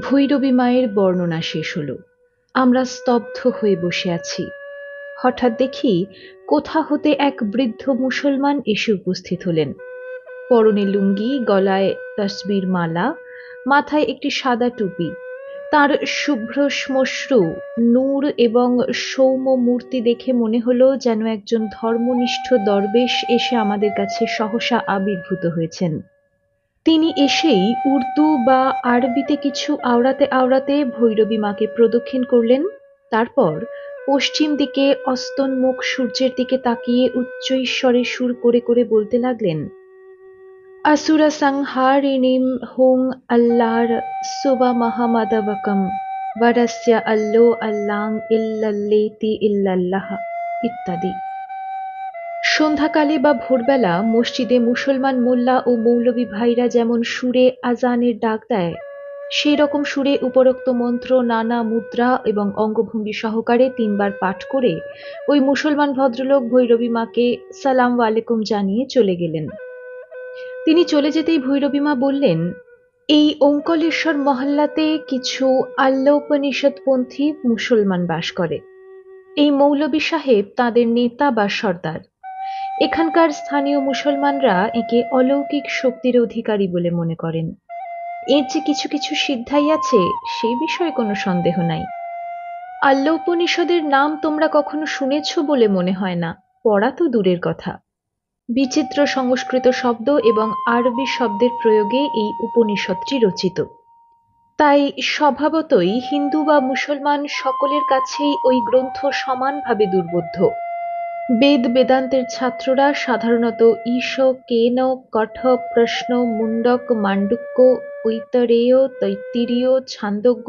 ভৈরবী মায়ের বর্ণনা শেষ হলো। আমরা স্তব্ধ হয়ে বসে আছি। হঠাৎ দেখি কোথা হতে এক বৃদ্ধ মুসলমান এসে উপস্থিত হলেন। পরনে লুঙ্গি, গলায় তসবির মালা মাথায় একটি সাদা টুপি। তার শুভ্র শ্মশ্রু, নূর এবং সৌম্য মূর্তি দেখে মনে হলো যেন একজন ধর্মনিষ্ঠ দরবেশ এসে আমাদের কাছে সহসা আবির্ভূত হয়েছেন। তিনি এসেই উর্দু বা আরবিতে কিছু আওড়াতে আওড়াতে ভৈরবী মাকে প্রদক্ষিণ করলেন। তারপর পশ্চিম দিকে অস্তন্মুখ সূর্যের দিকে তাকিয়ে উচ্চ ঈশ্বরে সুর করে করে বলতে লাগলেন, আসুরা সংহারিণীম হোং আল্লাহর সুবা মাহমাদাবকম, বরস্য আল্লো আল্লাং ইল্লাল্লেতি ইল্লাল্লাহ, ইত্যাদি। সন্ধ্যাকালে বা ভোরবেলা মসজিদে মুসলমান মোল্লা ও মৌলবী ভাইরা যেমন সুরে আজানের ডাক দেয় সেই রকম সুরে উপরোক্ত মন্ত্র, নানা মুদ্রা এবং অঙ্গভঙ্গি সহকারে তিনবার পাঠ করে ওই মুসলমান ভদ্রলোক ভৈরবী মাকে সালাম ওয়ালেকুম জানিয়ে চলে গেলেন। তিনি চলে যেতেই ভৈরবী মা বললেন, এই ওঙ্কলেশ্বর মহল্লাতে কিছু আল্লোপনিষদপন্থী মুসলমান বাস করে। এই মৌলবী সাহেব তাদের নেতা বা সর্দার। এখানকার স্থানীয় মুসলমানরা একে অলৌকিক শক্তির অধিকারী বলে মনে করেন। এর যে কিছু কিছু সিদ্ধাই আছে সে বিষয়ে কোনো সন্দেহ নাই। আল্লা উপনিষদের নাম তোমরা কখনো শুনেছ বলে মনে হয় না? পড়া তো দূরের কথা। বিচিত্র সংস্কৃত শব্দ এবং আরবি শব্দের প্রয়োগে এই উপনিষদটি রচিত। তাই স্বভাবতই হিন্দু বা মুসলমান সকলের কাছেই ওই গ্রন্থ সমানভাবে দুর্বোধ্য। বেদ বেদান্তের ছাত্ররা সাধারণত ঈশ, কেন, কঠ, প্রশ্ন মুন্ডক মান্ডুক্য ঐতরেয় তৈত্তিরীয় ছান্দজ্ঞ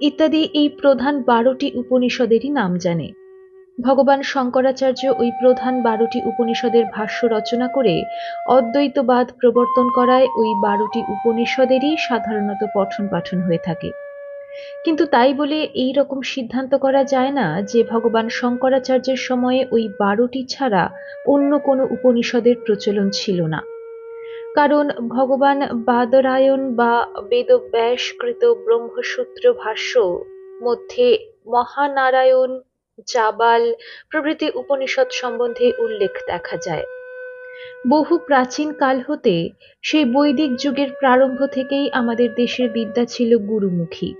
ইত্যাদি এই প্রধান বারোটি উপনিষদেরই নাম জানে। ভগবান শঙ্করাচার্য ওই প্রধান বারোটি উপনিষদের ভাষ্য রচনা করে অদ্বৈতবাদ প্রবর্তন করায় ওই বারোটি উপনিষদেরই সাধারণত পঠন পাঠন হয়ে থাকে। কিন্তু তাই বলে এই রকম সিদ্ধান্ত করা যায় না যে ভগবান শঙ্করাচার্যের সময়ে ওই বারোটি ছাড়া অন্য কোনো উপনিষদের প্রচলন ছিল না। কারণ ভগবান বাদরায়ণ বা বেদব্যাসকৃত ব্রহ্মসূত্র ভাষ্য মধ্যে মহানারায়ণ, জাবাল প্রভৃতি উপনিষদ সম্বন্ধে উল্লেখ দেখা যায়। বহু প্রাচীন কাল হতে সেই বৈদিক যুগের প্রারম্ভ থেকেই আমাদের দেশের বিদ্যা ছিল গুরুমুখী।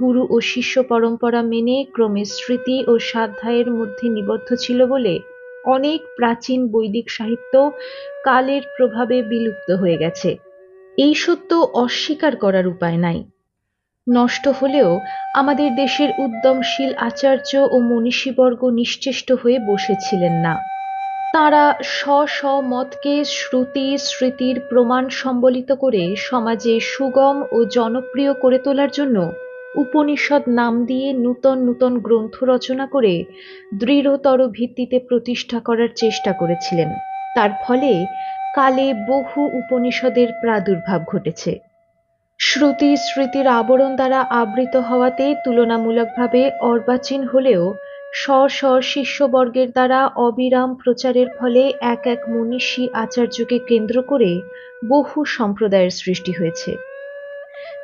গুরু ও শিষ্য পরম্পরা মেনে ক্রমে স্মৃতি ও স্বাধ্যায়ের মধ্যে নিবদ্ধ ছিল বলে অনেক প্রাচীন বৈদিক সাহিত্য কালের প্রভাবে বিলুপ্ত হয়ে গেছে। এই সত্য অস্বীকার করার উপায় নাই। নষ্ট হলেও আমাদের দেশের উদ্যমশীল আচার্য ও মনীষীবর্গ নিশ্চেষ্ট হয়ে বসেছিলেন না। তারা স্ব স্ব মতকে শ্রুতি, স্মৃতির প্রমাণ সম্বলিত করে সমাজে সুগম ও জনপ্রিয় করে তোলার জন্য উপনিষদ নাম দিয়ে নূতন নূতন গ্রন্থ রচনা করে দৃঢ়তর ভিত্তিতে প্রতিষ্ঠা করার চেষ্টা করেছিলেন। তার ফলে কালে বহু উপনিষদের প্রাদুর্ভাব ঘটেছে। শ্রুতি স্মৃতির আবরণ দ্বারা আবৃত হওয়াতে তুলনামূলকভাবে অর্বাচীন হলেও স্ব স্ব শিষ্যবর্গের দ্বারা অবিরাম প্রচারের ফলে এক এক মনীষী আচার্যকে কেন্দ্র করে বহু সম্প্রদায়ের সৃষ্টি হয়েছে।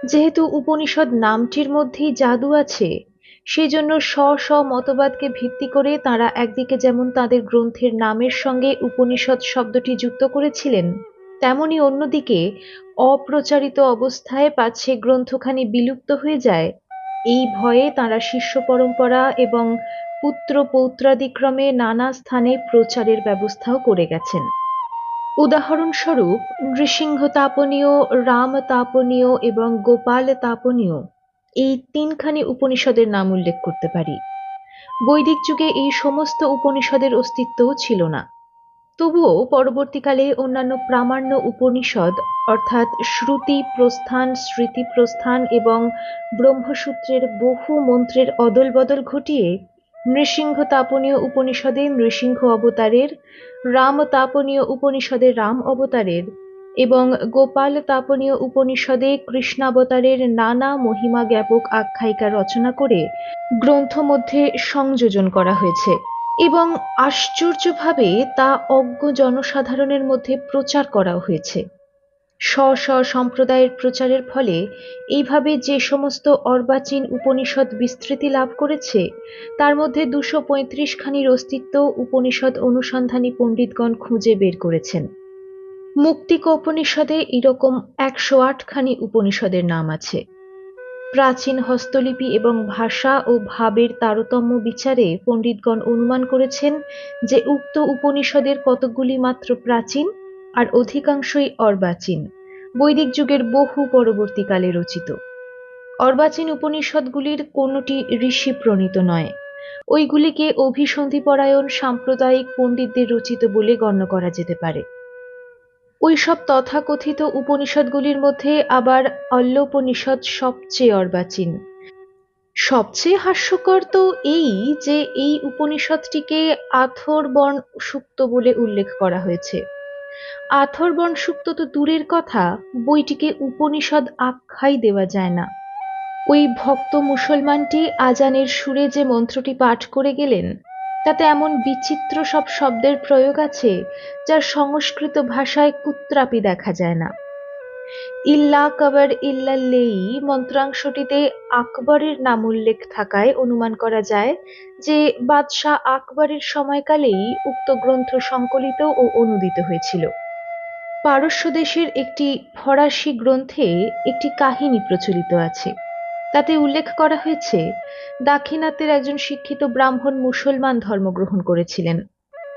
যেহেতু উপনিষদ নামটির মধ্যেই জাদু আছে, সেজন্য স্ব স্ব মতবাদকে ভিত্তি করে তারা একদিকে যেমন তাদের গ্রন্থের নামের সঙ্গে উপনিষদ শব্দটি যুক্ত করেছিলেন, তেমনি অন্যদিকে অপ্রচারিত অবস্থায় পাচ্ছে গ্রন্থখানি বিলুপ্ত হয়ে যায়। এই ভয়ে তারা শিষ্য পরম্পরা এবং পুত্র পৌত্রাদিক্রমে নানা স্থানে প্রচারের ব্যবস্থাও করে গেছেন। উদাহরণস্বরূপ, নৃসিংহ তাপনীয়, রাম তাপনীয় এবং গোপাল তাপনীয় এই তিনখানি উপনিষদের নাম উল্লেখ করতে পারি। বৈদিক যুগে এই সমস্ত উপনিষদের অস্তিত্বও ছিল না। তবুও পরবর্তীকালে অন্যান্য প্রামাণ্য উপনিষদ, অর্থাৎ শ্রুতি প্রস্থান, স্মৃতি প্রস্থান এবং ব্রহ্মসূত্রের বহু মন্ত্রের অদল বদল ঘটিয়ে নৃসিংহ তাপনীয় উপনিষদে নৃসিংহ অবতারের রাম তাপনীয় উপনিষদে রাম অবতারের এবং গোপাল তাপনীয় উপনিষদে কৃষ্ণাবতারের নানা মহিমা জ্ঞাপক আখ্যায়িকা রচনা করে গ্রন্থ মধ্যে সংযোজন করা হয়েছে এবং আশ্চর্যভাবে তা অজ্ঞ জনসাধারণের মধ্যে প্রচার করা হয়েছে। স্ব স্ব সম্প্রদায়ের প্রচারের ফলে এইভাবে যে সমস্ত অর্বাচীন উপনিষদ বিস্তৃতি লাভ করেছে, তার মধ্যে দুশো পঁয়ত্রিশ খানির অস্তিত্ব উপনিষদ অনুসন্ধানী পণ্ডিতগণ খুঁজে বের করেছেন। মুক্তিক উপনিষদে এরকম একশো আটখানি উপনিষদের নাম আছে। প্রাচীন হস্তলিপি এবং ভাষা ও ভাবের তারতম্য বিচারে পণ্ডিতগণ অনুমান করেছেন যে উক্ত উপনিষদের কতকগুলি মাত্র প্রাচীন আর অধিকাংশই অর্বাচীন। বৈদিক যুগের বহু পরবর্তীকালে রচিত। অর্বাচীন উপনিষদগুলির কোনটি ঋষি প্রণীত নয়। ওইগুলিকে অভিসন্ধিপরায়ণ সাম্প্রদায়িক পণ্ডিতদের রচিত বলে গণ্য করা যেতে পারে। ওইসব তথাকথিত উপনিষদগুলির মধ্যে আবার অল্লোপনিষদ সবচেয়ে অর্বাচীন। সবচেয়ে হাস্যকর তো এই যে এই উপনিষদটিকে আথর্বণ সুক্ত বলে উল্লেখ করা হয়েছে। আথর্বণ সুক্ত তো দূরের কথা, বইটিকে উপনিষদ আখ্যাই দেওয়া যায় না। ওই ভক্ত মুসলমানটি আজানের সুরে যে মন্ত্রটি পাঠ করে গেলেন, তাতে এমন বিচিত্র সব শব্দের প্রয়োগ আছে যার সংস্কৃত ভাষায় কুত্রাপি দেখা যায় না। ইল্লা কবর ইল্লাল্লেই মন্ত্রাংশটিতে আকবরের নাম উল্লেখ থাকায় অনুমান করা যায় যে বাদশাহ আকবরের সময়কালেই উক্ত গ্রন্থ সংকলিত ও অনুদিত হয়েছিল। পারস্য দেশের একটি ফরাসি গ্রন্থে একটি কাহিনী প্রচলিত আছে। তাতে উল্লেখ করা হয়েছে, দাক্ষিণাত্যের একজন শিক্ষিত ব্রাহ্মণ মুসলমান ধর্মগ্রহণ করেছিলেন।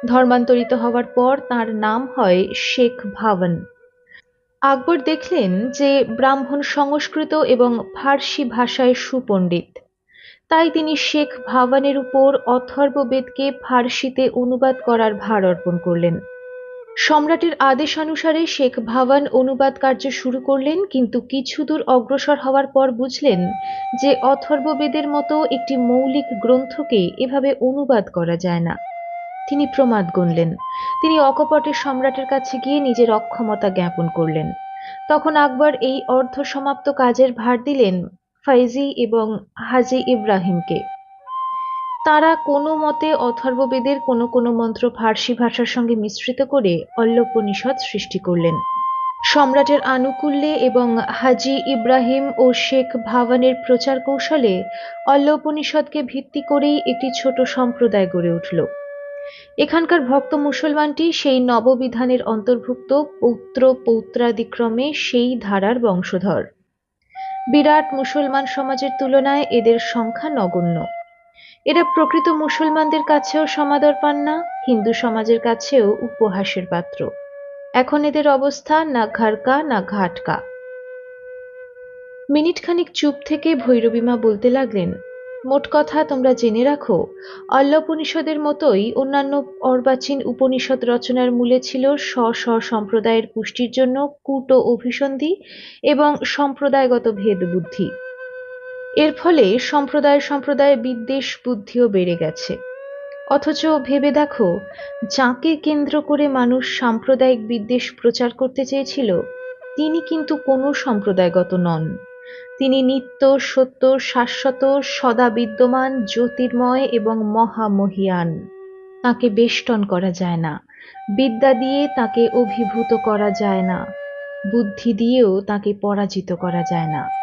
ধর্মান্তরিত হওয়ার পর তার নাম হয় শেখ ভাওয়ান। আকবর দেখলেন যে ব্রাহ্মণ সংস্কৃত এবং ফার্সি ভাষায় সুপণ্ডিত। তাই তিনি শেখ ভাওয়ানের উপর অথর্ববেদকে ফার্সিতে অনুবাদ করার ভার অর্পণ করলেন। সম্রাটের আদেশানুসারে শেখ ভাওয়ান অনুবাদ কার্য শুরু করলেন, কিন্তু কিছু দূর অগ্রসর হওয়ার পর বুঝলেন যে অথর্ববেদের মতো একটি মৌলিক গ্রন্থকে এভাবে অনুবাদ করা যায় না। তিনি প্রমাদ গুনলেন। তিনি অকপটে সম্রাটের কাছে গিয়ে নিজের অক্ষমতা জ্ঞাপন করলেন। তখন আকবর এই অর্ধ সমাপ্ত কাজের ভার দিলেন ফাইজি এবং হাজি ইব্রাহিমকে। তারা কোনো মতে অথর্ববেদের কোনো কোনো মন্ত্র ফার্সি ভাষার সঙ্গে মিশ্রিত করে অল্লোপনিষদ সৃষ্টি করলেন। সম্রাটের আনুকূল্যে এবং হাজি ইব্রাহিম ও শেখ ভাওয়ানের প্রচার কৌশলে অল্লোপনিষদকে ভিত্তি করেই একটি ছোট সম্প্রদায় গড়ে উঠল। এখানকার ভক্ত মুসলমানটি সেই নববিধানের অন্তর্ভুক্ত পৌত্র পৌত্রাদিক্রমে সেই ধারার বংশধর। বিরাট মুসলমান সমাজের তুলনায় এদের সংখ্যা নগণ্য। এরা প্রকৃত মুসলমানদের কাছেও সমাদর পান না, হিন্দু সমাজের কাছেও উপহাসের পাত্র। এখন এদের অবস্থা না ঘাড়কা, না ঘাটকা। মিনিট খানিক চুপ থেকে ভৈরবীমা বলতে লাগলেন, মোট কথা তোমরা জেনে রাখো অল্লোপনিষদের মতোই অন্যান্য অর্বাচীন উপনিষদ রচনার মূলে ছিল স্ব স্ব সম্প্রদায়ের পুষ্টির জন্য কূট অভিসন্ধি এবং সম্প্রদায়গত ভেদ বুদ্ধি। এর ফলে সম্প্রদায় সম্প্রদায় বিদ্বেষ বুদ্ধিও বেড়ে গেছে। অথচ ভেবে দেখো, যাকে কেন্দ্র করে মানুষ সাম্প্রদায়িক বিদ্বেষ প্রচার করতে চেয়েছিল, তিনি কিন্তু কোনো সম্প্রদায়গত নন। তিনি নিত্য, সত্য, শাশ্বত, সদা বিদ্যমান, জ্যোতির্ময় এবং মহামহিয়ান। তাকে বেষ্টন করা যায় না, বিদ্যা দিয়ে তাকে অভিভূত করা যায় না, বুদ্ধি দিয়েও তাকে পরাজিত করা যায় না।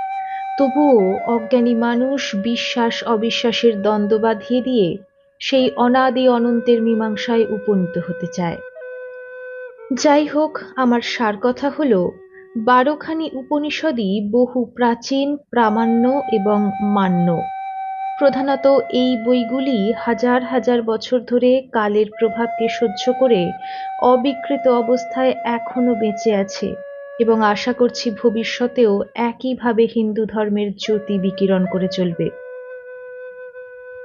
তবুও অজ্ঞানী মানুষ বিশ্বাস অবিশ্বাসের দ্বন্দ্ব বাঁধিয়ে দিয়ে সেই অনাদি অনন্তের মীমাংসায় উপনীত হতে চায়। যাই হোক, আমার সার কথা হল, বারোখানি উপনিষদই বহু প্রাচীন, প্রামাণ্য এবং মান্য। প্রধানত এই বইগুলি হাজার হাজার বছর ধরে কালের প্রভাবকে সহ্য করে অবিকৃত অবস্থায় এখনও বেঁচে আছে। এবং আশা করছি ভবিষ্যতেও একইভাবে হিন্দু ধর্মের জ্যোতি বিকিরণ করে চলবে।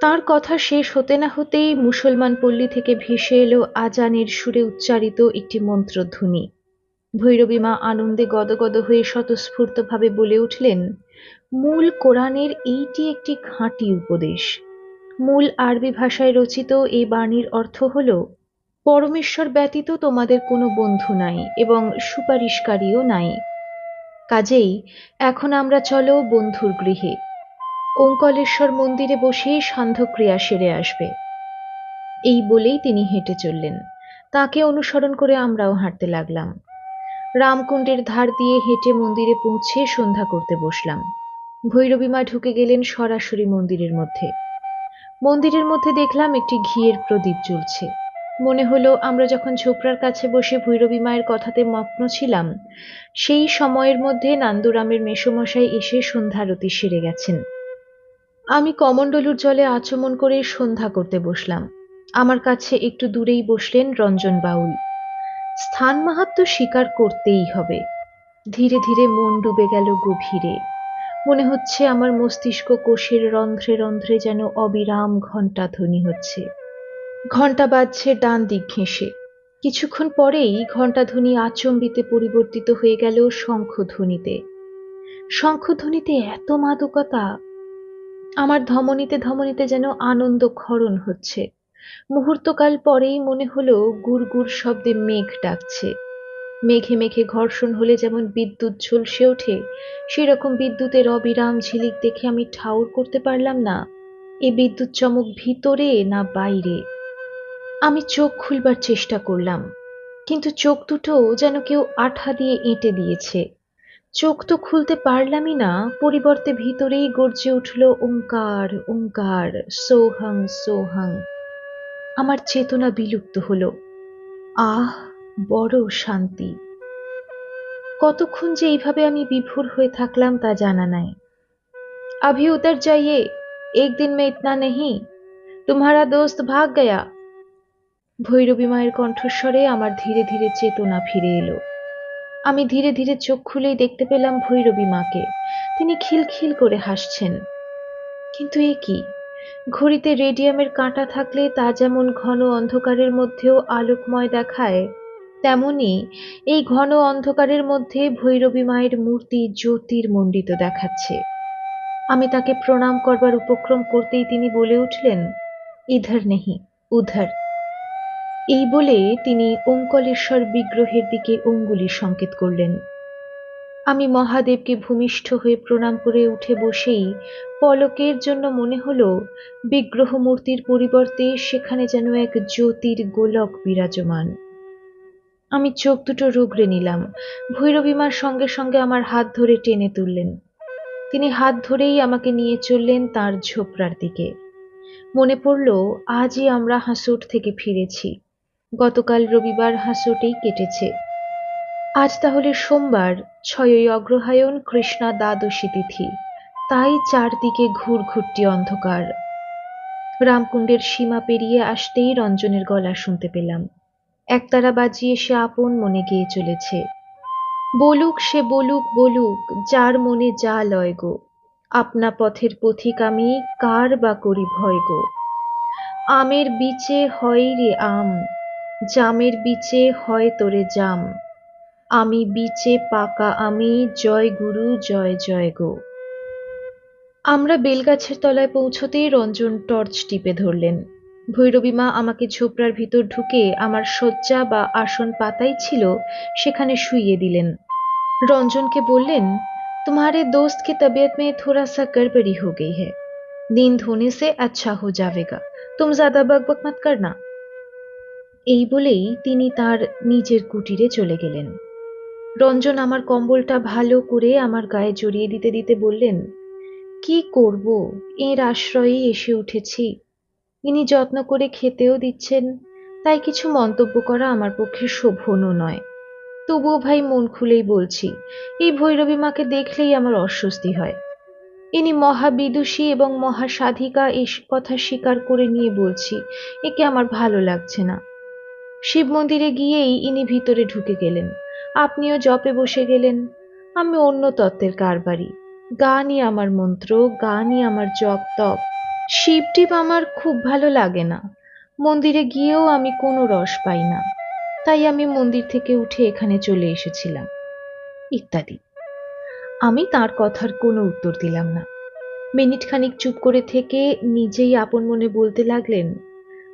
তার কথা শেষ হতে না হতেই মুসলমান পল্লী থেকে ভেসে এলো আজানের সুরে উচ্চারিত একটি মন্ত্রধ্বনি। ভৈরবী মা আনন্দে গদগদ হয়ে স্বতঃস্ফূর্তভাবে বলে উঠলেন, মূল কোরআনের এইটি একটি খাঁটি উপদেশ। মূল আরবি ভাষায় রচিত এই বাণীর অর্থ হল পরমেশ্বর ব্যতীত তোমাদের কোনো বন্ধু নাই এবং সুপারিশকারীও নাই। কাজেই এখন আমরা চলো বন্ধুর গৃহে। ওঙ্কলেশ্বর মন্দিরে বসে সান্ধ্যক্রিয়া সেরে আসবে। এই বলেই তিনি হেঁটে চললেন। তাকে অনুসরণ করে আমরাও হাঁটতে লাগলাম। রামকুণ্ডের ধার দিয়ে হেঁটে মন্দিরে পৌঁছে সন্ধ্যা করতে বসলাম। ভৈরবী মা ঢুকে গেলেন সরাসরি মন্দিরের মধ্যে। মন্দিরের মধ্যে দেখলাম একটি ঘিয়ের প্রদীপ জ্বলছে। মনে হলো আমরা যখন ঝোপড়ার কাছে বসে ভৈরবী মায়ের কথাতে মগ্ন ছিলাম, সেই সময়ের মধ্যে নান্দুরামের মেসমশাই এসে সন্ধ্যারতি সেরে গেছেন। আমি কমণ্ডলুর জলে আচমন করে সন্ধ্যা করতে বসলাম। আমার কাছে একটু দূরেই বসলেন রঞ্জন বাউল। স্থান মাহাত্ম স্বীকার করতেই হবে। ধীরে ধীরে মন ডুবে গেল গভীরে। মনে হচ্ছে আমার মস্তিষ্ক কোষের রন্ধ্রে রন্ধ্রে যেন অবিরাম ঘণ্টা ধ্বনি হচ্ছে। ঘণ্টা বাজছে ডান দিক ঘেঁষে। কিছুক্ষণ পরেই ঘণ্টাধ্বনি আচম্বিতে পরিবর্তিত হয়ে গেল শঙ্খধ্বনিতে। শঙ্খধ্বনিতে এত মাদকতা, আমার ধমনীতে ধমনীতে যেন আনন্দ ক্ষরণ হচ্ছে। মুহূর্তকাল পরেই মনে হলো গুড় গুড় শব্দে মেঘ ডাকছে। মেঘে মেঘে ঘর্ষণ হলে যেমন বিদ্যুৎ ঝলসে ওঠে, সেরকম বিদ্যুতের অবিরাম ঝিলিক দেখে আমি ঠাউর করতে পারলাম না। এ বিদ্যুৎ চমক ভিতরে না বাইরে? আমি চোখ খুলবার চেষ্টা করলাম, কিন্তু চোখ দুটো যেন কেউ আঠা দিয়ে এঁটে দিয়েছে। চোখ তো খুলতে পারলামই না, পরিবর্তে ভিতরেই গর্জে উঠল ওঙ্কার ওঙ্কার, সোহং সোহং। আমার চেতনা বিলুপ্ত হল। আহ, বড় শান্তি। কতক্ষণ যে এইভাবে আমি বিভোর হয়ে থাকলাম তা জানা নাই। আভি উতর যাইয়ে, একদিন মে ইতনা নেহি তোমারা দোস্ত ভাগ গয়া ভৈরবী মায়ের কণ্ঠস্বরে আমার ধীরে ধীরে চেতনা ফিরে এলো। আমি ধীরে ধীরে চোখ খুলেই দেখতে পেলাম ভৈরবী মাকে। তিনি খিলখিল করে হাসছেন। কিন্তু এ কি? ঘড়িতে রেডিয়ামের কাঁটা থাকলে তা যেমন ঘন অন্ধকারের মধ্যেও আলোকময় দেখায়, তেমনি এই ঘন অন্ধকারের মধ্যে ভৈরবী মায়ের মূর্তি জ্যোতির্মণ্ডিত দেখাচ্ছে। আমি তাকে প্রণাম করবার উপক্রম করতেই তিনি বলে উঠলেন, ইধার নেহি, উধার। এই বলে তিনি ওঙ্কলেশ্বর বিগ্রহের দিকে অঙ্গুলি সংকেত করলেন। আমি মহাদেবকে ভূমিষ্ঠ হয়ে প্রণাম করে উঠে বসেই পলকের জন্য মনে হলো বিগ্রহ মূর্তির পরিবর্তে সেখানে যেন এক জ্যোতির গোলক বিরাজমান। আমি চোখ দুটো রুগড়ে নিলাম। ভৈরবীমার সঙ্গে সঙ্গে আমার হাত ধরে টেনে তুললেন। তিনি হাত ধরেই আমাকে নিয়ে চললেন তার ঝোপড়ার দিকে। মনে পড়ল, আজই আমরা হাসুট থেকে ফিরেছি। গতকাল রবিবার হাসুটেই কেটেছে। আজ তাহলে সোমবার, ছয়ই অগ্রহায়ণ কৃষ্ণা দ্বাদশী তিথি। তাই চারদিকে ঘুরঘুরটি অন্ধকার। রামকুণ্ডের সীমা পেরিয়ে আসতেই রঞ্জনের গলা শুনতে পেলাম। একতারা বাজিয়ে সে আপন মনে গেয়ে চলেছে। বলুক সে বলুক বলুক, যার মনে যা লয় গো। আপনা পথের পথিক আমি, কার বা করি ভয় গো? আমের বিচে হয় রে আম জামের বিচে হয় তোরে জাম আমি বিচে পাকা আমি জয় গুরু জয় জয় গো আমরা বেলগাছের তলায় পৌঁছতেই রঞ্জন টর্চ টিপে ধরলেন ভৈরবী মা আমাকে ঝোপড়ার ভিতর ঢুকে আমার শয্যা বা আসন পাতাই ছিল সেখানে শুইয়ে দিলেন रंजन বললেন तुम्हारे दोस्त की तबीयत में थोड़ा सा गड़बड़ी हो गई है नींद होने से अच्छा हो जाएगा तुम ज्यादा बकबक मत करना এই বলেই তিনি তার নিজের কুটিরে চলে গেলেন। রঞ্জন আমার কম্বলটা ভালো করে আমার গায়ে জড়িয়ে দিতে দিতে বললেন, কি করব? এর আশ্রয়েই এসে উঠেছি। ইনি যত্ন করে খেতেও দিচ্ছেন, তাই কিছু মন্তব্য করা আমার পক্ষে শোভনও নয়। তবুও ভাই মন খুলেই বলছি, এই ভৈরবী মাকে দেখলেই আমার অস্বস্তি হয়। ইনি মহাবিদুষী এবং মহাসাধিকা এই কথা স্বীকার করে নিয়ে বলছি, একে আমার ভালো লাগছে না। শিব মন্দিরে গিয়েই ইনি ভিতরে ঢুকে গেলেন। আপনিও জপে বসে গেলেন। আমি অন্য তত্ত্বের কারবারি। গানই আমার মন্ত্র, গানই আমার জপ, তপ। শিবটিপ আমার খুব ভালো লাগে না। মন্দিরে গিয়েও আমি কোনো রস পাই না। তাই আমি মন্দির থেকে উঠে এখানে চলে এসেছিলাম। ইত্যাদি। আমি তার কথার কোনো উত্তর দিলাম না। মিনিট খানিক চুপ করে থেকে নিজেই আপন মনে বলতে লাগলেন,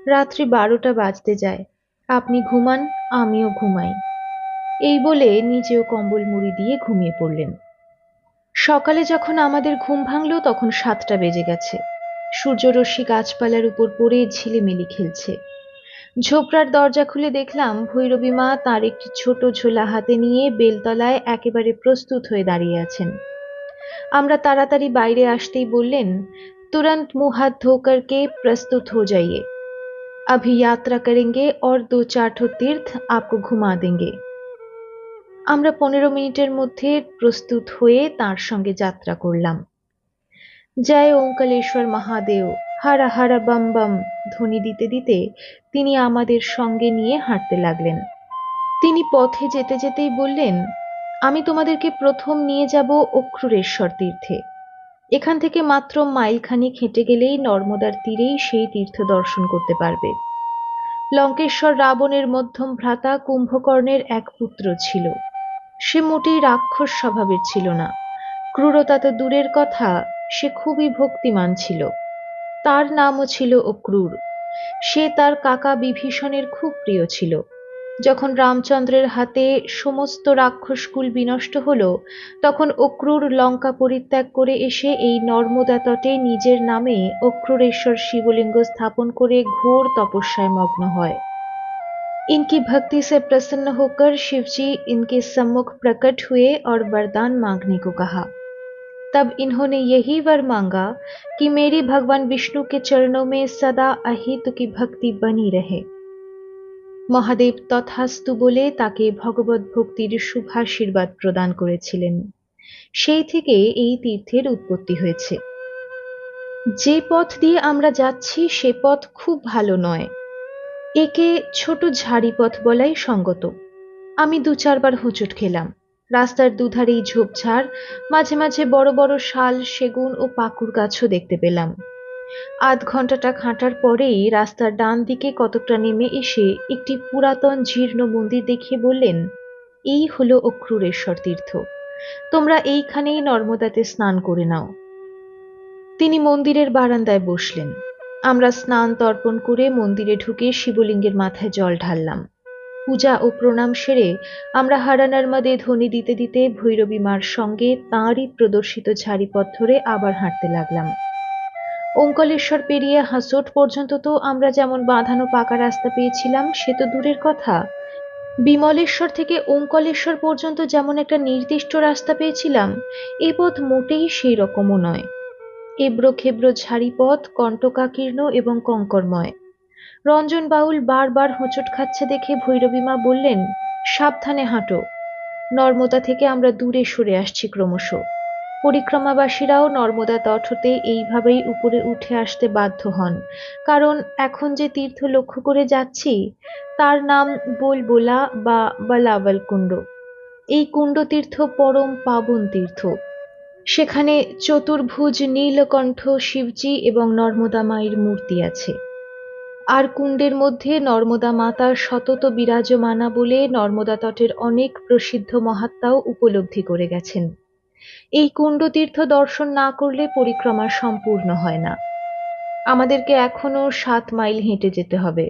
রাত্রি বারোটা বাজতে যায়। আপনি ঘুমান, আমিও ঘুমাই। এই বলে নিজেও কম্বল মুড়ি দিয়ে ঘুমিয়ে পড়লেন। সকালে যখন আমাদের ঘুম ভাঙল, তখন সাতটা বেজে গেছে। সূর্যরশ্মি গাছপালার উপর পড়ে ঝিলিমিলি খেলছে। ঝোপড়ার দরজা খুলে দেখলাম ভৈরবী মা তার একটি ছোট ঝোলা হাতে নিয়ে বেলতলায় একেবারে প্রস্তুত হয়ে দাঁড়িয়ে আছেন। আমরা তাড়াতাড়ি বাইরে আসতেই বললেন, তুরন্ত মুহাত ধোকারকে প্রস্তুত হো যাইয়ে। अभी यात्रा करेंगे और दो चार ठो तीर्थ आपको घुमा देंगे আমরা পনেরো মিনিটের মধ্যে প্রস্তুত হয়ে তার সঙ্গে যাত্রা করলাম জয় ওঙ্কালেশ্বর মহাদেব হারা হারা বাম বাম ধ্বনি দিতে দিতে তিনি আমাদের সঙ্গে নিয়ে হাঁটতে লাগলেন তিনি পথে যেতে যেতেই বললেন আমি তোমাদেরকে প্রথম নিয়ে যাব অক্রুরেশ্বর তীর্থে এখান থেকে মাত্র মাইলখানিক হেঁটে গেলেই নর্মদার তীরেই সেই তীর্থ দর্শন করতে পারবে। লঙ্কেশ্বর রাবণের মধ্যম ভ্রাতা কুম্ভকর্ণের এক পুত্র ছিল। সে মোটেই রাক্ষস স্বভাবের ছিল না। ক্রূরতা তো দূরের কথা, সে খুবই ভক্তিমান ছিল। তার নামও ছিল অক্রূর। সে তার কাকা বিভীষণের খুব প্রিয় ছিল। যখন রামচন্দ্রের হাতে সমস্ত রাক্ষসকুল বিনষ্ট হল তখন অক্রূর লঙ্কা পরিত্যাগ করে এসে এই নর্মদা তটে নিজের নামে অক্রূরেশ্বর শিবলিঙ্গ স্থাপন করে ঘোর তপস্যায় মগ্ন হয় इनकी भक्ति से प्रसन्न होकर शिवजी इनके सम्मुख प्रकट हुए और वरदान मांगने को कहा तब इन्होंने यही वर मांगा कि मेरी भगवान विष्णु के चरणों में सदा अहित की भक्ति बनी रहे মহাদেব তথাস্তু বলে তাকে ভগবত ভক্তির শুভাশীর্বাদ প্রদান করেছিলেন। সেই থেকে এই তীর্থের উৎপত্তি হয়েছে। যে পথ দিয়ে আমরা যাচ্ছি, সে পথ খুব ভালো নয়। একে ছোট ঝাড়ি পথ বলাই সঙ্গত। আমি দু চারবার হোঁচট খেলাম। রাস্তার দুধারেই ঝোপঝাড়, মাঝে মাঝে বড় বড় শাল, সেগুন ও পাকুর গাছও দেখতে পেলাম। আধ ঘন্টাটা হাঁটার পরেই রাস্তার ডান দিকে কতকটা নেমে এসে একটি পুরাতন জীর্ণ মন্দির দেখিয়ে বললেন, এই হলো অক্রূরেশ্বর তীর্থ। তোমরা এইখানেই নর্মদাতে স্নান করে নাও তিনি মন্দিরের বারান্দায় বসলেন। আমরা স্নান তর্পণ করে মন্দিরে ঢুকে শিবলিঙ্গের মাথায় জল ঢাললাম। পূজা ও প্রণাম সেরে আমরা হারানার্মাদে ধ্বনি দিতে দিতে ভৈরবী মার সঙ্গে তাঁরই প্রদর্শিত ঝাড়িপথ ধরে আবার হাঁটতে লাগলাম। ওঙ্কলেশ্বর পেরিয়ে হাসোট পর্যন্ত তো আমরা যেমন বাঁধানো পাকা রাস্তা পেয়েছিলাম, সে তো দূরের কথা। বিমলেশ্বর থেকে ওঙ্কলেশ্বর পর্যন্ত যেমন একটা নির্দিষ্ট রাস্তা পেয়েছিলাম, এ পথ মোটেই সেই রকমও নয়। এবড়ো খেবড়ো ঝাড়ি পথ কণ্টকাকীর্ণ এবং কঙ্করময়। রঞ্জন বাউল বারবার হোঁচট খাচ্ছে দেখে ভৈরবী মা বললেন, সাবধানে হাঁটো। নর্মদা থেকে আমরা দূরে সরে আসছি ক্রমশ। পরিক্রমাবাসীরাও নর্মদা তট হতে এইভাবেই উপরে উঠে আসতে বাধ্য হন। কারণ এখন যে তীর্থ লক্ষ্য করে যাচ্ছি, তার নাম বোলবোলা বা বালাবল কুণ্ড এই কুণ্ড তীর্থ পরম পাবন তীর্থ। সেখানে চতুর্ভুজ, নীলকণ্ঠ, শিবজি এবং নর্মদা মায়ের মূর্তি আছে। আর কুণ্ডের মধ্যে নর্মদা মাতার সতত বিরাজমানা বলে নর্মদা তটের অনেক প্রসিদ্ধ মহাত্মাও উপলব্ধি করে গেছেন। এই কুণ্ডতীর্থ দর্শন না করলে পরিক্রমা সম্পূর্ণ হয় না। আমাদেরকে এখনও সাত মাইল হেঁটে যেতে হবে।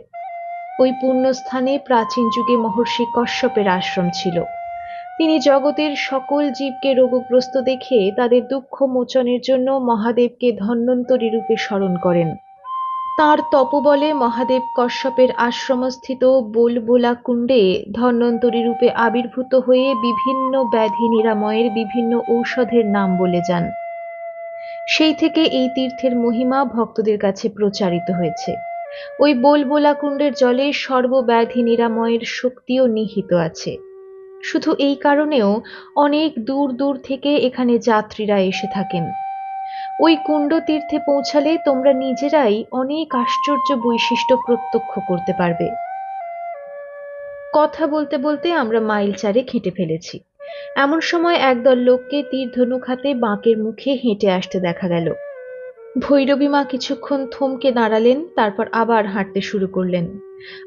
ওই পুণ্যস্থানে প্রাচীন যুগে মহর্ষি কশ্যপের আশ্রম ছিল। তিনি জগতের সকল জীবকে রোগগ্রস্ত দেখে তাদের দুঃখ মোচনের জন্য মহাদেবকে ধন্বন্তরী রূপে স্মরণ করেন। তাঁর তপবলে মহাদেব কশ্যপের আশ্রমস্থিত বোলবোলা কুণ্ডে ধন্বন্তরী রূপে আবির্ভূত হয়ে বিভিন্ন ব্যাধি নিরাময়ের বিভিন্ন ঔষধের নাম বলে যান। সেই থেকে এই তীর্থের মহিমা ভক্তদের কাছে প্রচারিত হয়েছে। ওই বোলবোলা কুণ্ডের জলে সর্বব্যাধি নিরাময়ের শক্তিও নিহিত আছে। শুধু এই কারণেও অনেক দূর দূর থেকে এখানে যাত্রীরা এসে থাকেন। ওই কুণ্ড তীর্থে পৌঁছালে তোমরা নিজেরাই অনেক আশ্চর্য বৈশিষ্ট্য প্রত্যক্ষ করতে পারবে। কথা বলতে বলতে আমরা মাইল চারে হেঁটে ফেলেছি। এমন সময় একদল লোককে তীর ধনুক হাতে বাঁকের মুখে হেঁটে আসতে দেখা গেল। ভৈরবী মা কিছুক্ষণ থমকে দাঁড়ালেন, তারপর আবার হাঁটতে শুরু করলেন।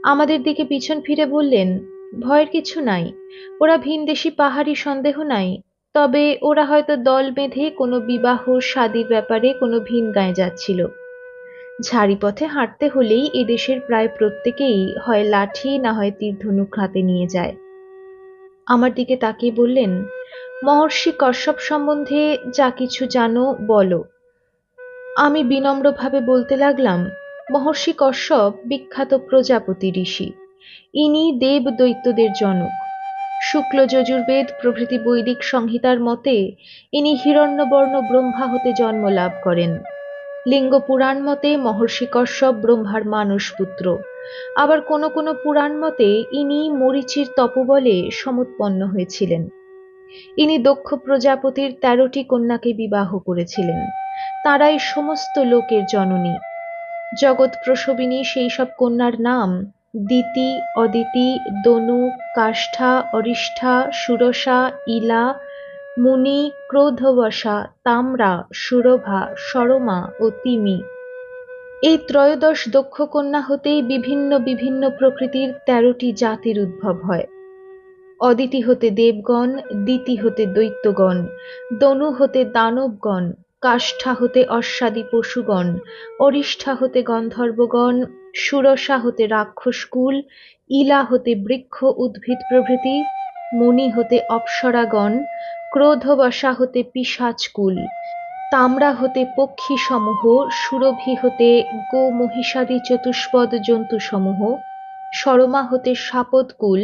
আমাদের দিকে পিছন ফিরে বললেন, ভয়ের কিছু নাই। ওরা ভিনদেশি পাহাড়ি সন্দেহ নাই। তবে ওরা হয়তো দল বেঁধে কোনো বিবাহ শাদির ব্যাপারে কোনো ভিন গায়ে যাচ্ছিল। ঝাড়ি পথে হাঁটতে হলেই এদেশের প্রায় প্রত্যেকেই হয় লাঠি, না হয় তীর ধনুক হাতে নিয়ে যায়। আমার দিকে তাকিয়ে বললেন, মহর্ষি কশ্যপ সম্বন্ধে যা কিছু জানো, বলো। আমি বিনম্রভাবে বলতে লাগলাম, মহর্ষি কশ্যপ বিখ্যাত প্রজাপতি ঋষি। ইনি দেব দৈত্যদের জনক। শুক্ল যজুর্বেদ প্রভৃতি বৈদিক সংহিতার মতে, ইনি হিরণ্যবর্ণ ব্রহ্মা হতে জন্ম লাভ করেন। লিঙ্গ পুরাণ মতে মহর্ষি কশ্যপ ব্রহ্মার মানুষ পুত্র। আবার কোন কোন পুরাণ মতে ইনি মরিচির তপবলে সমুৎপন্ন হয়েছিলেন। ইনি দক্ষ প্রজাপতির তেরোটি কন্যাকে বিবাহ করেছিলেন। তারাই সমস্ত লোকের জননী। জগৎ প্রসবিনী সেই সব কন্যার নাম দিতি, অদিতি, দনু, কাষ্ঠা, অরিষ্ঠা, সুরসা, ইলা, মুনি ক্রোধবসা তাম্রা, সুরভা, সরমা ও তিমি। এই ত্রয়োদশ দক্ষ কন্যা হতেই বিভিন্ন বিভিন্ন প্রকৃতির তেরোটি জাতির উদ্ভব হয়। অদিতি হতে দেবগণ, দিতি হতে দৈত্যগণ, দনু হতে দানবগণ, কাষ্ঠা হতে অশ্বাদি পশুগণ, অরিষ্ঠা হতে গন্ধর্বগণ সুরসা হতে রাক্ষসকুল ইলা হতে বৃক্ষ উদ্ভিদ প্রভৃতি মণি হতে অপ্সরাগণ, ক্রোধবশা হতে পিসাচকুল তামরা হতে পক্ষী সমূহ সুরভি হতে গো মহিষাদি চতুষ্পদ জন্তু সমূহ সরমা হতে সাপদকুল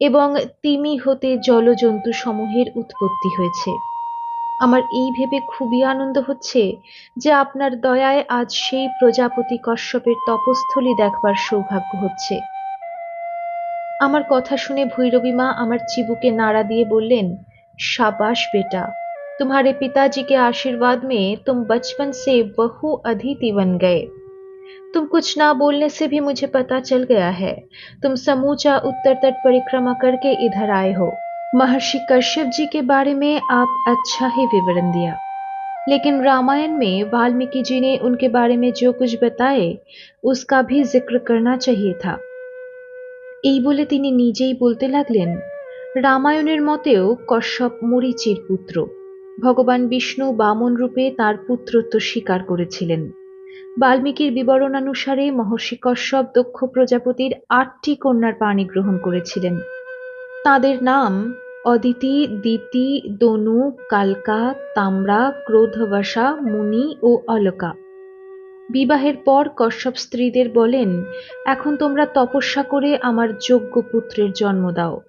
এবং তিমি হতে জলজন্তু সমূহের উৎপত্তি হয়েছে। আমার এই ভেবে খুবই আনন্দ হচ্ছে যে আপনার দয়ায় আজ সেই প্রজাপতি কশ্যপের তপস্থলী দেখবার সৌভাগ্য হচ্ছে আমার কথা শুনে ভৈরবী মা আমার চিবুকে নাড়া দিয়ে বললেন शाबाश बेटा तुम्हारे पिताजी के आशीर्वाद में तुम बचपन से बहु अतिथि बन गए तुम कुछ ना बोलने से भी मुझे पता चल गया है तुम समूचा उत्तर तट परिक्रमा करके इधर आए हो महर्षि कश्यप जी के बारे में आप अच्छा ही विवरण दिया लेकिन रामायण में वाल्मीकि जी ने उनके बारे में जो कुछ बताए उसका भी जिक्र करना चाहिए था এই বলে তিনি নিজেই বলতে লাগলেন রামায়ণের মতেও কশ্যপ মরিচির পুত্র ভগবান বিষ্ণু বামন রূপে তার পুত্রত্ব স্বীকার করেছিলেন বাল্মীকির বিবরণানুসারে মহর্ষি কশ্যপ দক্ষ প্রজাপতির আটটি কন্যার পাণি গ্রহণ করেছিলেন তাদের নাম অদিতি দিতি দনু, কালকা, তাম্রা ক্রোধবাসা মুনি ও অলকা। বিবাহের পর কশ্যপ স্ত্রীদের বলেন, এখন তোমরা তপস্যা করে আমার যোগ্য পুত্রের জন্ম দাও।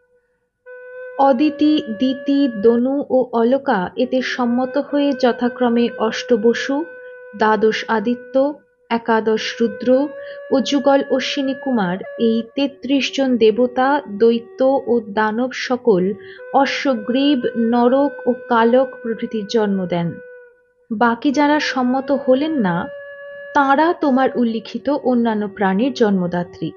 অদিতি, দিতি, দনু ও অলকা এতে সম্মত হয়ে যথাক্রমে অষ্টবসু, দ্বাদশ আদিত্য একাদশ রুদ্র ও যুগল অশ্বিনী কুমার, এই তেত্রিশ জন দেবতা, দৈত্য ও দানব সকল অশ্বগ্রীব, নরক ও কালক প্রভৃতির জন্ম দেন। বাকি যারা সম্মত হলেন না, তাঁরা তোমার উল্লিখিত অন্যান্য প্রাণীর জন্মদাত্রী।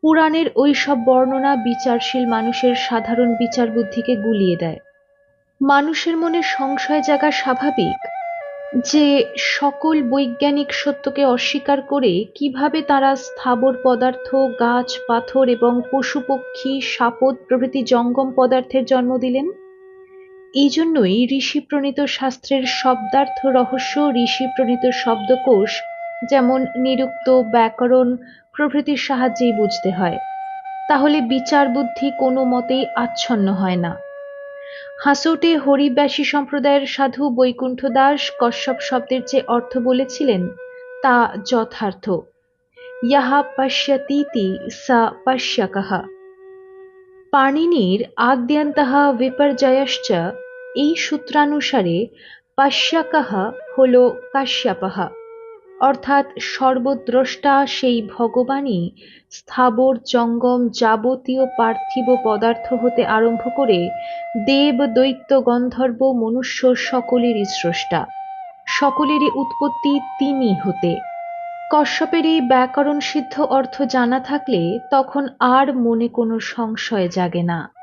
পুরাণের ওই সব বর্ণনা বিচারশীল মানুষের সাধারণ বিচার বুদ্ধিকে গুলিয়ে দেয়। মানুষের মনে সংশয় জাগা স্বাভাবিক যে সকল বৈজ্ঞানিক সত্যকে অস্বীকার করে কীভাবে তারা স্থাবর পদার্থ, গাছ, পাথর এবং পশু পক্ষী সাপদ প্রভৃতি জঙ্গম পদার্থের জন্ম দিলেন? এই জন্যই ঋষি প্রণীত শাস্ত্রের শব্দার্থ রহস্য ঋষি প্রণীত শব্দকোষ, যেমন নিরুক্ত ব্যাকরণ প্রভৃতির সাহায্যেই বুঝতে হয়। তাহলে বিচার বুদ্ধি কোনো মতেই আচ্ছন্ন হয় না। হাসোটে হরিব্যাসী সম্প্রদায়ের সাধু বৈকুণ্ঠ দাস কশ্যপ শব্দের যে অর্থ বলেছিলেন, তা যথার্থ। ইয়াহা পশ্যতীতি সা পশ্যকহ পাণিনির আদ্যান্তঃ বিপর্যয়শ্চ, এই সূত্রানুসারে পাশ্যাকাহা হল কাশ্যপহ অর্থাৎ সর্বদ্রষ্টা সেই ভগবানই স্থাবর জঙ্গম যাবতীয় পার্থিব পদার্থ হতে আরম্ভ করে দেব, দৈত্য, গন্ধর্ব, মনুষ্য সকলেরই স্রষ্টা। সকলেরই উৎপত্তি তিনি হতে। কশ্যপের এই ব্যাকরণ সিদ্ধ অর্থ জানা থাকলে তখন আর মনে কোনো সংশয় জাগে না।